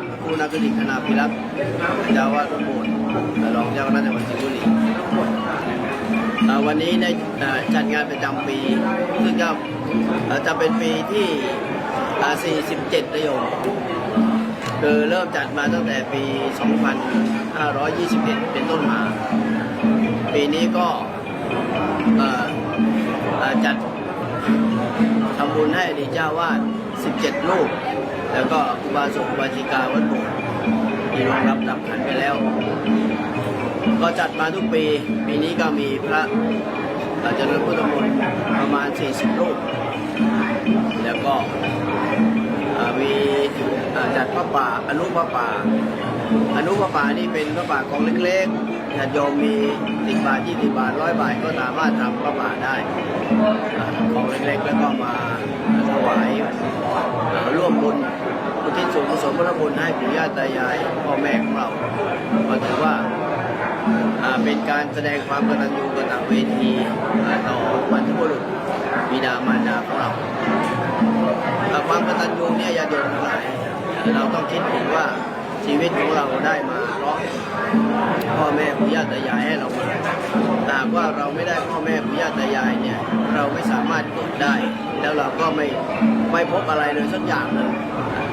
พครูนาคดิกธนาพิรักษ์เจ้าวาดวัดโบสถ์รองเจ้าคณะจังหวัดสิงห์บุรีวันนี้ได้จัดงานประจำปี ซึ่งก็อ่าจะเป็นปีที่ 47นะโยมคือเริ่มจัดมาตั้งแต่ปี 2521 เป็นต้นมา ปีนี้ก็จัดทำบุญให้อดีตเจ้าวาด 17 รูป แล้วก็อุบาสกอุบาสิกาวัดโบสถ์ที่รองรับดับขันไปแล้ว ก็จัดมาทุกปี ปีนี้ก็มีพระอาจารย์พุทธมนต์ประมาณ 40 รูป แล้วก็มีจัดพระป่าอนุพระป่า อนุพระป่านี่เป็นพระป่ากองเล็กๆญาติโยมมีสิบบาทยี่สิบบาทร้อยบาทก็สามารถทำพระป่าได้กองเล็กๆแล้วก็มาถวายอ่าร่วมบุญ ศส่วนกุศลพระบุญให้ปู่ย่าตายายพ่อแม่ของเราก็ถือว่าเป็นการแสดงความกตัญญูกตเวทีอ่าต่อบรรพบุรุษบิดามารดาของเราความกตัญญูเนี่ยอย่าโยนทั้งหลายเราต้องคิดถึงว่าชีวิตของเราได้มาเพราะพ่อแม่ปู่ย่าตายายให้เรามาแต่หากว่าเราไม่ได้พ่อแม่ปู่ย่าตายายเนี่ยเราไม่สามารถเกิดได้ แล้วเราก็ไม่ไม่พบอะไรเลยสักอย่างเลย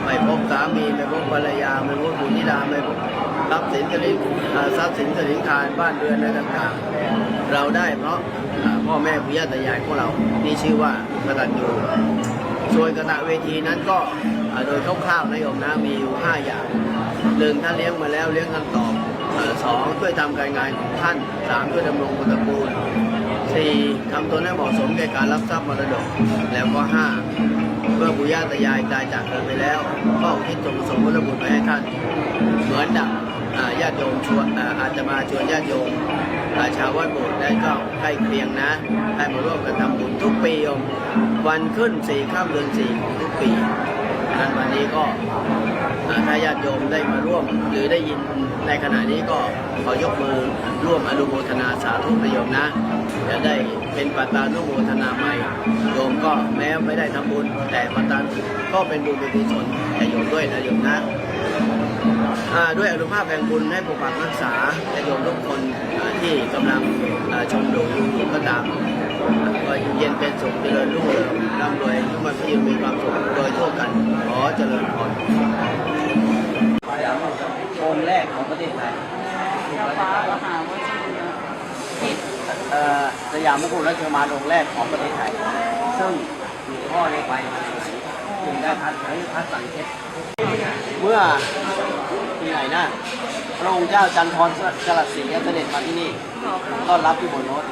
ไม่พบสามี ไม่พบภรรยา ไม่พบบุตรธิดาไม่พบทรัพย์สินสลิงทรัพย์สินสลิงคารบ้านเรือนอะไรต่างๆ เราได้เพราะพ่อแม่ปู่ย่าตายายของเรา นี่ชื่อว่ากตัญญูส่วนกระตะเวทีนั้นก็โดยคร่าวๆนะโยมนะมีอยู่ห้าอย่างหนึ่งท่านเลี้ยงมาแล้วเลี้ยงกันตอบอ่าสองช่วยทำการงานของท่านสามช่วยดำรงตระกูลสี่ทำตนให้เหมาะสมแก่การรับทรัพย์มรดก แล้วก็ห้า เมื่อปู่ย่าตายายตายจากกันไปแล้วก็อุทิศส่วนกุศลผลบุญไปให้ท่าน เหมือนดังญาติโยมชวนอาจจะมาชวนญาติโยมาชาววัดโบสถ์ได้ก็ใกล้เคียงนะให้มาร่วมกันทำบุญทุกปีโยมวันขึ้นสี่ข้ามเดือนสี่ของทุกปีงนั้นวันนี้ก็ ถ้าญาติโยมได้มาร่วมหรือได้ยินในขณะนี้ก็ขอยกมือร่วมอนุโมทนาสาธุประโยมนะจะได้เป็นปัตตานุโมทนาใหม่โยมก็แม้ไม่ได้ทำบุญ แต่ปัตตานก็เป็นบุญเป็นกุศลแก่โยมด้วยนะโยมนะด้วยอนุภาพแห่งบุญให้ปกปักรักษาและโยมทุกคนที่กำลังชมดูอยู่ก็ตาม ก็อยู่เย็นเป็นสุขเจริญรุ่งเรืองร่ำรวยทุกวันที่มีความสุขโดยทั่วกันขอเจริญพรองค์แรกของประเทศไทยเจ้าฟ้ามหาวชิรสยามมงกุฎราชมารองค์แรกของประเทศไทย ซึ่งหลวงพ่อได้ไปมาสมัยจึงได้พัดให้พัดสังเกตเมื่อปีไหนนะ พระองค์เจ้าจันทรจรัสศรีเสด็จมาที่นี่ขอบคุณต้อนรับที่บนรถ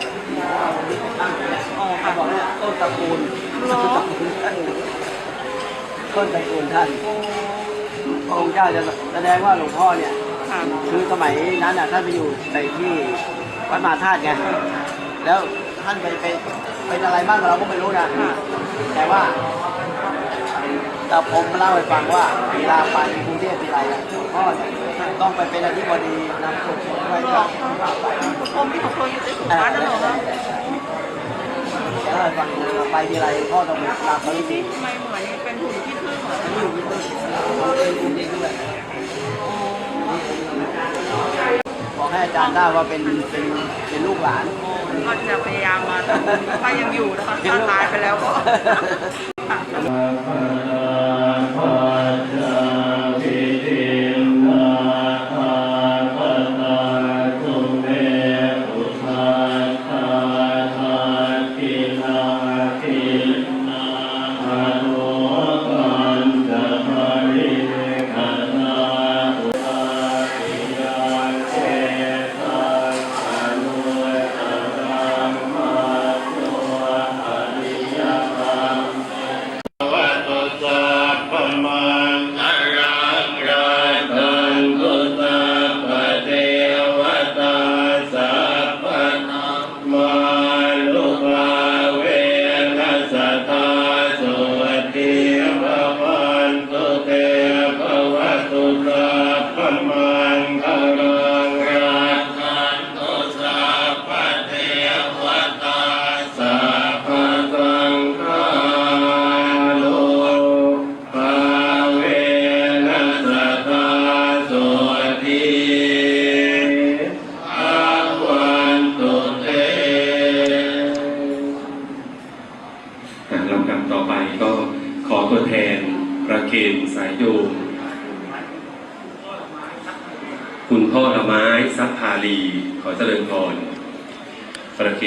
ตั้งอ๋อเขาบอกว่าต้นตระกูลต้นตระกูลท่านต้นตระกูลท่านพระองค์เจ้าจะแสดงว่าหลวงพ่อเนี่ยค่ะคือสมัยนั้นน่ะท่านไปอยู่ในที่วัดมหาธาตุไง แล้วท่านไปไปเป็นอะไรบ้างเราก็ไม่รู้นะ แต่ว่าแต่ผมเล่าให้ฟังว่าเวลาไปกรุงเทพทีไรอะหลวงพ่อเนี่ย ต้องไปเป็นอธิบดีนำสุขไปก็ไปคุณอมที่ของตัวอยู่ในสุพรรณนั่นเหรอคะแล้วให้ฟังไปทีไรพ่อต้องไปรับเขาจริงทำไมเหมือนเป็นหุ่นที่พึ่งเหรอๆอยู่ที่ต้นเป็นจริงๆด้วยบอกให้อาจารย์ได้ว่าเป็นเป็นเป็นลูกหลานก็จะพยายามมาถ้ายังอยู่นะคะถ้าตายไปแล้วก็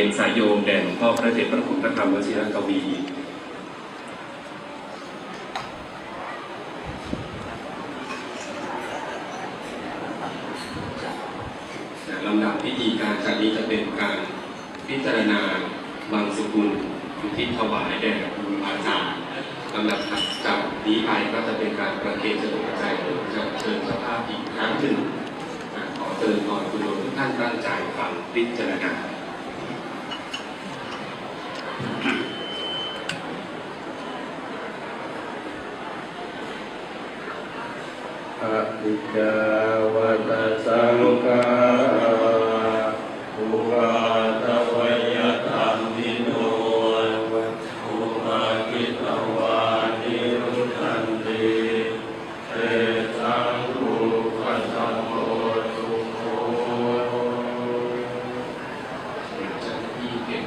ประเคนสายโยมแด่หลวงพ่อพระเดชพระคุณพระธรรมวชิรกวีลำดับพิธีการจากนี้จะเป็นการพิจารณาบางสกุลอุทิศถวายแด่ครูอาจารย์ลำดับถัดจากนี้ไปก็จะเป็นการประเคนสนุกใจโดยจะเชิญเจ้าภาพอีกครั้งหนึ่งอ่าขอเชิญพรคุณโยมทุกท่านตั้งใจฟังพิจารณา อิกาวตสังฆาอุราตวยธรรมิโนอุมากิตวานิรุทันติเตสังภูปัสสัมโมทุโค เจ้าหน้าที่เก็บ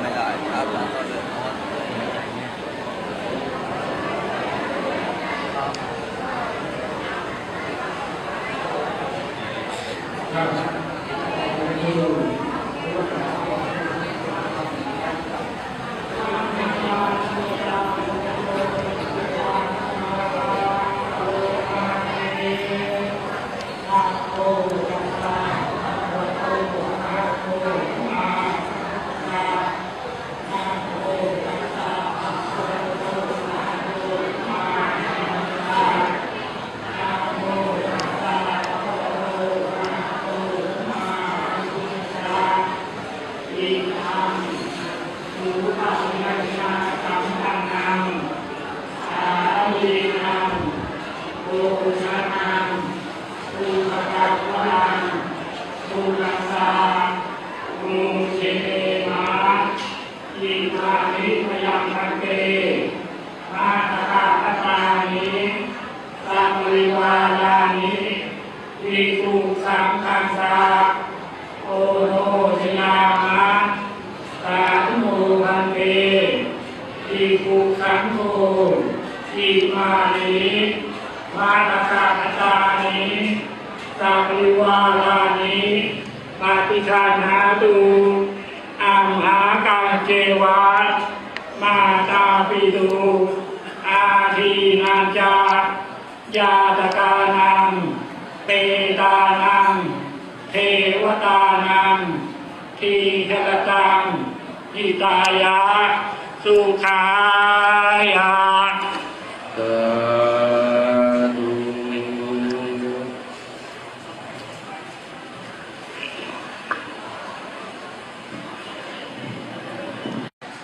ไม่ได้ครับ อิ ริวาลานิวิสุสังคัสสะโอโนชยามะสาธุโมพันเตวิสุสังโฆอิมานิมาตตาตานิสัริวาลานิมาติชานาตูอัมหากังเจวะมาตาปิตุอาทีนาจา ยาตกานังเปตานัง เทวตานัง ทีฆรตังทิตายะสุขายะ สาธุ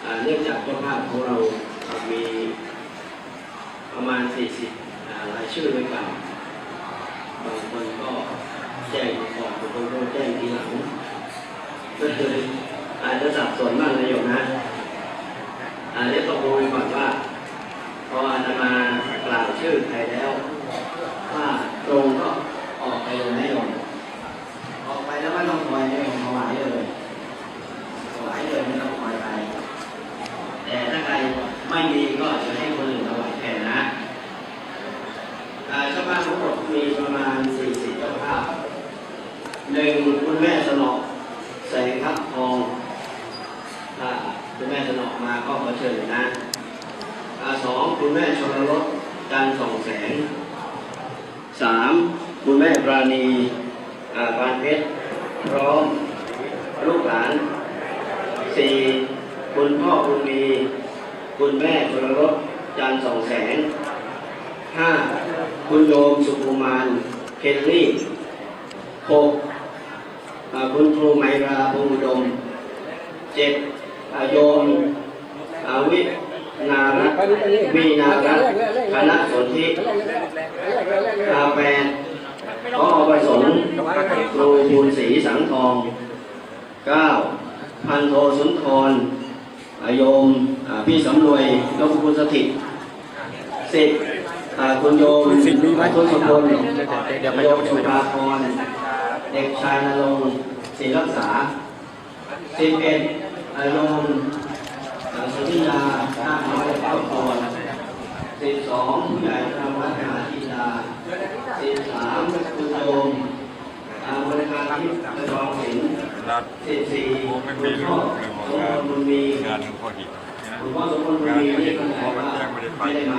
อ่าเนื่องจากเจ้าภาพของเรามีประมาณ 40อ่ารายชื่อด้วยกันบางคนก็แจ้งมาก่อนบางคนก็แจ้งทีหลังก็เลยอาจจะสับสนบ้างนะโยมนะอาจจะตกลงกันก่อนว่าพออาตมากล่าวชื่อใครแล้วถ้าตรงก็ออกไปเลยนะโยมออกไปแล้วไม่ต้องคอยนะโยมถวายเลยถวายเลยไม่ต้องคอยไป แต่ถ้าใครไม่มีก็จะให้คนอื่นถวายแทนนะอ่าเจ้าภาพทั้งหมดมีประมาณ 40 เจ้าภาพ หนึ่งคุณแม่สนอแสงทับทองถ้าคุณแม่สนอมาก็ขอเชิญนะสองคุณแม่ชนรสจันทร์ส่องแสงสามคุณแม่ปราณีอ่าปานเพชรพร้อมลูกหลานสี่คุณพ่อคุณมี คุณแม่ชลรสจันสองแสงห้าคุณโยมสุภุมาน เคลลี่หก คุณครูไมราพงอุดมเจ็ดอ่าโยมอาวินารัตน์วีนารัตน์คณะสนธิอาแปดขอประสงค์ครูภูนศรีสังทองเก้าพันโทสุนทรอาโยมอ่าพี่สำรวยนพคุณสถิตสิบอ่าคุณโยมคุณสมพลโยมสุภาพร เด็กชายนรงค์ศรีรักษาสิบเอ็ดอาโยมอ่าสุธิยาหน้าน้อยครอบครัวสิบสองผู้ใหญ่ธรรมวัฒนาธิดาสิบสามคุณโยมอ่าบริการที่ประกอบศิลป์รัฐสิบสี่ผมไม่คุมีณลูพ่อกในสวมงการบูรณ์มีงานพอดีคุณพ่อสมบูรณ์มีนี่ก็บอกว่าไม่ได้มา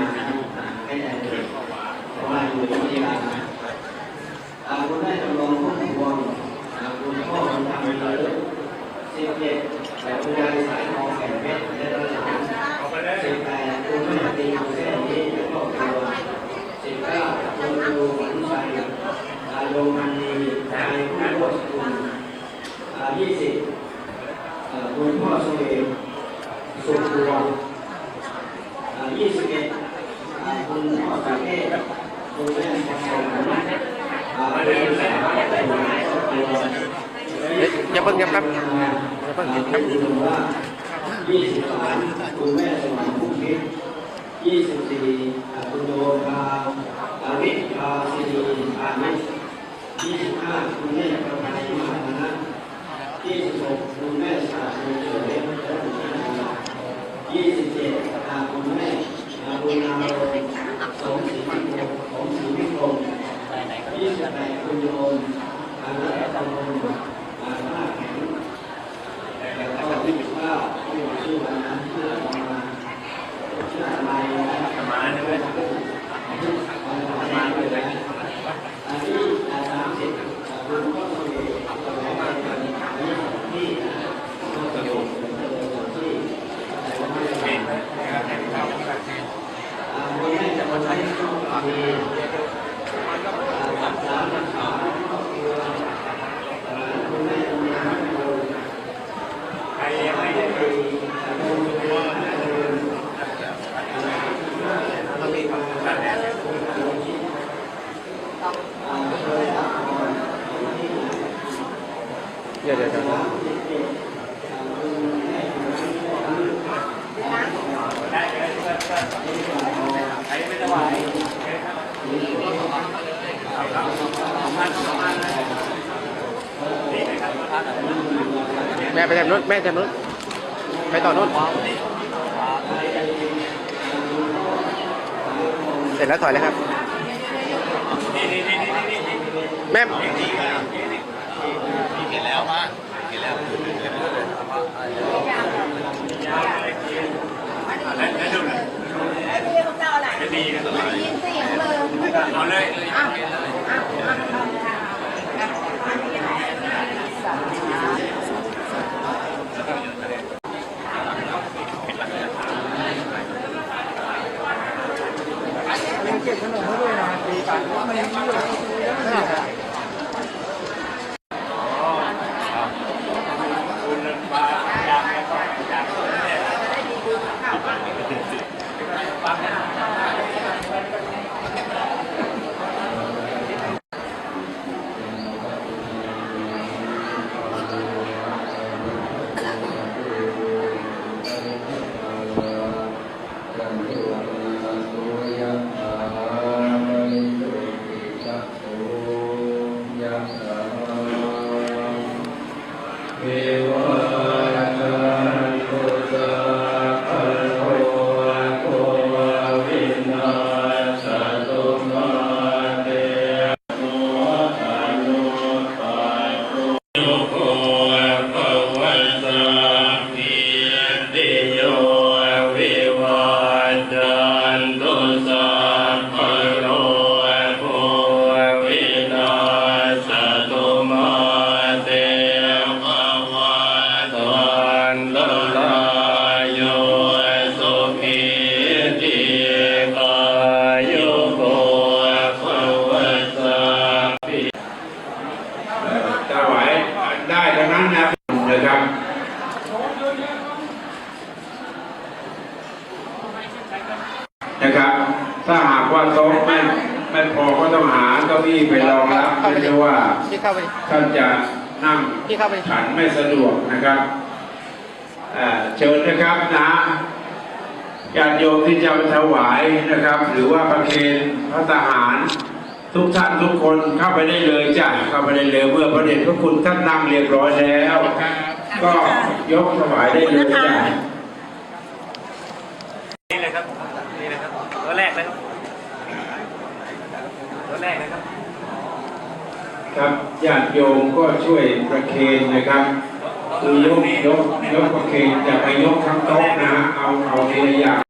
ไม่ได้เลยเพราะว่าอยู่ที่ร้านอ่าคุณแม่จำลองพุ่มพวงอ่าคุณพ่อคุณทำเยอะสิบเจ็ดแต่คุณยายสายทองแก่นเพชรได้รับสามสิบแปดคุณแม่ตีคุณแม่นี้แล้วก็ครัวสิบเก้าคุณครูขวัญชัยอาโยมันนีนายผู้ร่วมสกุลอ่ายี่สิบ เอ่อคุณพ่อสวีสุขดวงยี่สิบเอ็ดคุณพ่อสาเทพคุณแม่ข องผมอ่าคุณแม่ของผมอย่าเพิ่งอย่าแป๊บอย่าเพิ่งอ่าคุณลุงว่ายี่สิบสามคุณแม่สมานผู้คิดยี่สิบสี่คุณโยคาอาวิทยาศิริอามิยี่สิบห้าคุณแม่ประภาสิมาธนะยี่สิบหกคุณแม่สาธุเฉยและคุณแม่ยี่สิบเจ็ดคุณแม่อาบุญนาโรสมศรีวิโรสมศรีวิกรม ยี่สิบแปดคุณโยมอาณาตำบลอาณาแข็งแล้วก็ยี่สิบเก้าผู้ชื่อวันนั้นชื่ออะไรมาชื่ออะไรนะมาเนี่ยมาเลยนะอันนี้สามสิบคุณพ่อสมัยสมัยมาที่ก็จะอยู่ที่แต่ว่าไม่ได้อ่าวันนี้จะมาใช้ช่วงมีอ่าสามภาษาก็คืออ่าคุณแม่คุณน้าคุณใครยังไม่ได้ดีอ่าคุณพ่อคุณเรามีความรักคุณคุณที่อ่าเคยรับพรที่ เดี๋ยวเดี๋ยวเดี๋ยว แม่ไปทางนู้นแม่ทางนู้นไปต่อนู้นเสร็จแล้วถอยเลยครับ แม่เอาเลย ไม่ใช่ เข้าไปดิท่านจะนั่งพี่เข้าไปดิฉันไม่สะดวกนะครับเอ่อเชิญนะครับนะญาติโยมที่จะมาถวายนะครับ หรือว่าประเคนพระทหารทุกท่านทุกคนเข้าไปได้เลยจ้ะเข้าไปได้เลยเมื่อพระเดชพระคุณท่านนั่งเรียบร้อยแล้ว ก็ยกถวายได้เลยจ้ะ นี่เลยครับ นี่เลยครับ ตัวแรกเลยครับ ตัวแรกเลยครับ ครับ ญาติโยมก็ช่วยประเคนนะครับคือยกยกยกประเคนอย่าไปยกทั้งโต๊ะนะฮะเอาเอาทีละอย่าง